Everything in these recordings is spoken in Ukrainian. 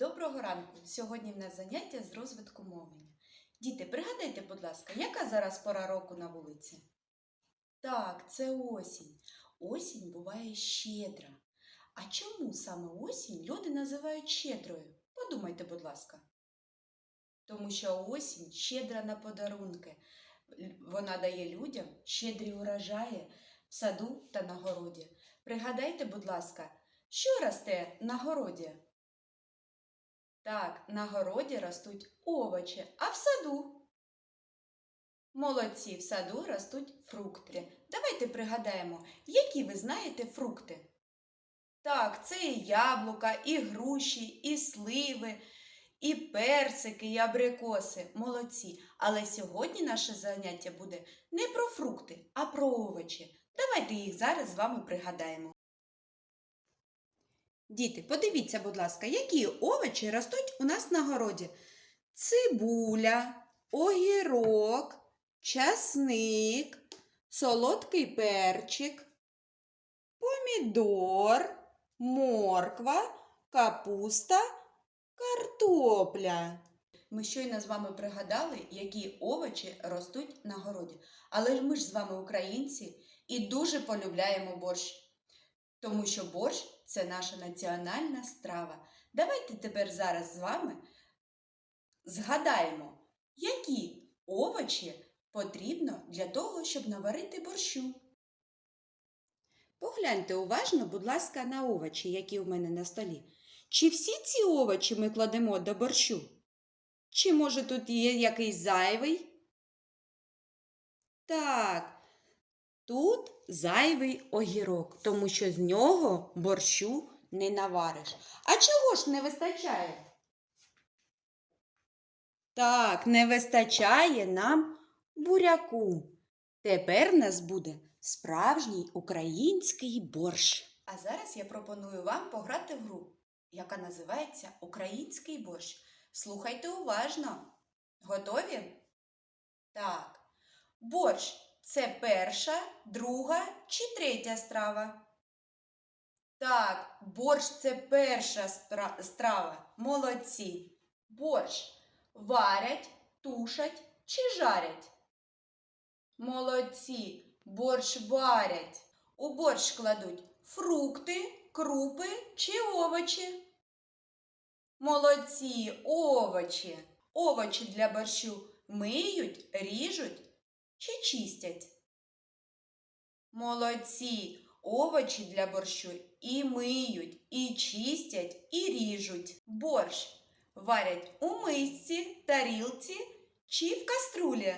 Доброго ранку! Сьогодні в нас заняття з розвитку мовлення. Діти, пригадайте, будь ласка, яка зараз пора року на вулиці? Так, це осінь. Осінь буває щедра. А чому саме осінь люди називають щедрою? Подумайте, будь ласка. Тому що осінь щедра на подарунки. Вона дає людям щедрі урожаї в саду та на городі. Пригадайте, будь ласка, що росте на городі? Так, на городі ростуть овочі, а в саду. Молодці, в саду ростуть фрукти. Давайте пригадаємо, які ви знаєте фрукти. Так, це і яблука, і груші, і сливи, і персики, і абрикоси. Молодці. Але сьогодні наше заняття буде не про фрукти, а про овочі. Давайте їх зараз з вами пригадаємо. Діти, подивіться, будь ласка, які овочі ростуть у нас на городі. Цибуля, огірок, часник, солодкий перчик, помідор, морква, капуста, картопля. Ми щойно з вами пригадали, які овочі ростуть на городі. Але ж ми ж з вами українці і дуже полюбляємо борщ. Тому що борщ це наша національна страва. Давайте тепер зараз з вами згадаємо, які овочі потрібно для того, щоб наварити борщу. Погляньте уважно, будь ласка, на овочі, які у мене на столі. Чи всі ці овочі ми кладемо до борщу? Чи може тут є якийсь зайвий? Так, тут зайвий огірок, тому що з нього борщу не навариш. А чого ж не вистачає? Так, не вистачає нам буряку. Тепер в нас буде справжній український борщ. А зараз я пропоную вам пограти в гру, яка називається Український борщ. Слухайте уважно. Готові? Так. Борщ це перша, друга чи третя страва? Так, борщ це перша страва. Молодці. Борщ варять, тушать чи жарять? Молодці. Борщ варять. У борщ кладуть фрукти, крупи чи овочі. Молодці, овочі. Овочі для борщу миють, ріжуть чи чистять? Молодці, овочі для борщу і миють, і чистять, і ріжуть. Борщ варять у мисці, тарілці чи в каструлі.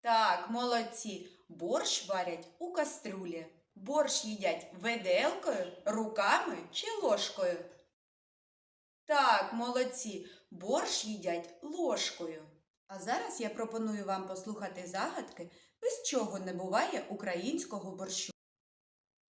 Так, молодці, борщ варять у каструлі. Борщ їдять виделкою, руками чи ложкою. Так, молодці, борщ їдять ложкою. А зараз я пропоную вам послухати загадки, без чого не буває українського борщу.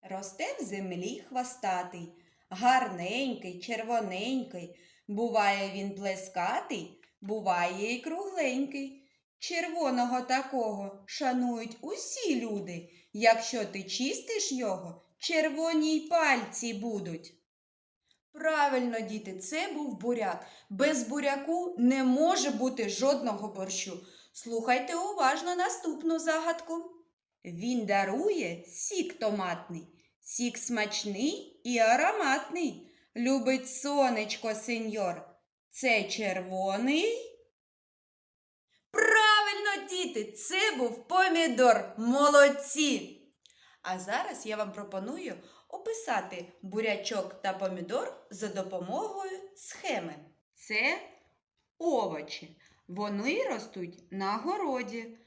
Росте в землі хвостатий, гарненький, червоненький. Буває він плескатий, буває і кругленький. Червоного такого шанують усі люди. Якщо ти чистиш його, червоні й пальці будуть. Правильно, діти, це був буряк. Без буряку не може бути жодного борщу. Слухайте уважно наступну загадку. Він дарує сік томатний, сік смачний і ароматний. Любить сонечко, сеньор. Це червоний. Правильно, діти, це був помідор. Молодці. А зараз я вам пропоную описати бурячок та помідор за допомогою схеми. Це овочі. Вони ростуть на городі.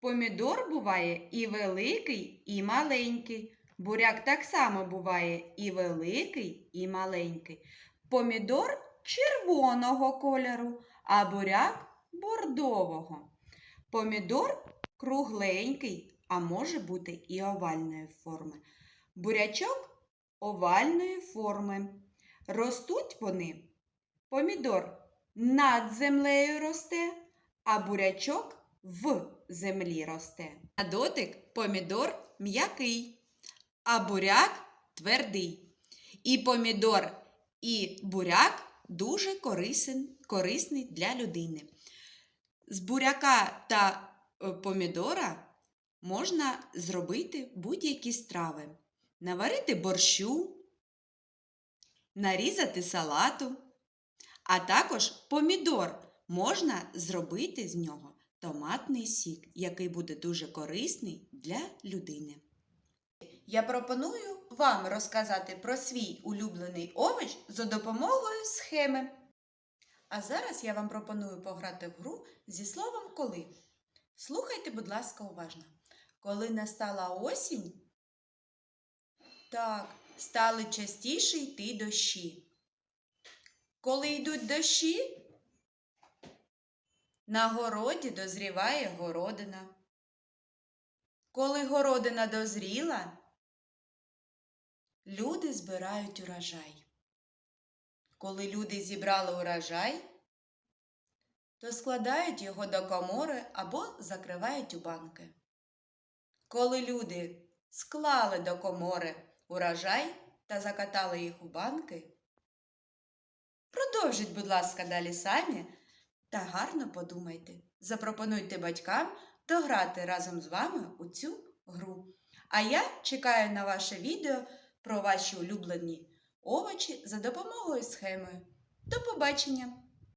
Помідор буває і великий, і маленький. Буряк так само буває і великий, і маленький. Помідор червоного кольору, а буряк бордового. Помідор кругленький, а може бути і овальної форми. Бурячок овальної форми. Ростуть вони. Помідор над землею росте, а бурячок в землі росте. На дотик помідор м'який, а буряк твердий. І помідор, і буряк дуже корисен, корисний для людини. З буряка та е, помідора можна зробити будь-які страви. Наварити борщу, нарізати салату, а також помідор можна зробити з нього томатний сік, який буде дуже корисний для людини. Я пропоную вам розказати про свій улюблений овоч за допомогою схеми. А зараз я вам пропоную пограти в гру зі словом коли. Слухайте, будь ласка, уважно. Коли настала осінь, так, стали частіше йти дощі. Коли йдуть дощі, на городі дозріває городина. Коли городина дозріла, люди збирають урожай. Коли люди зібрали урожай, то складають його до комори або закривають у банки. Коли люди склали до комори урожай та закатали їх у банки, продовжіть, будь ласка, далі самі та гарно подумайте. Запропонуйте батькам дограти разом з вами у цю гру. А я чекаю на ваше відео про ваші улюблені овочі за допомогою схеми. До побачення!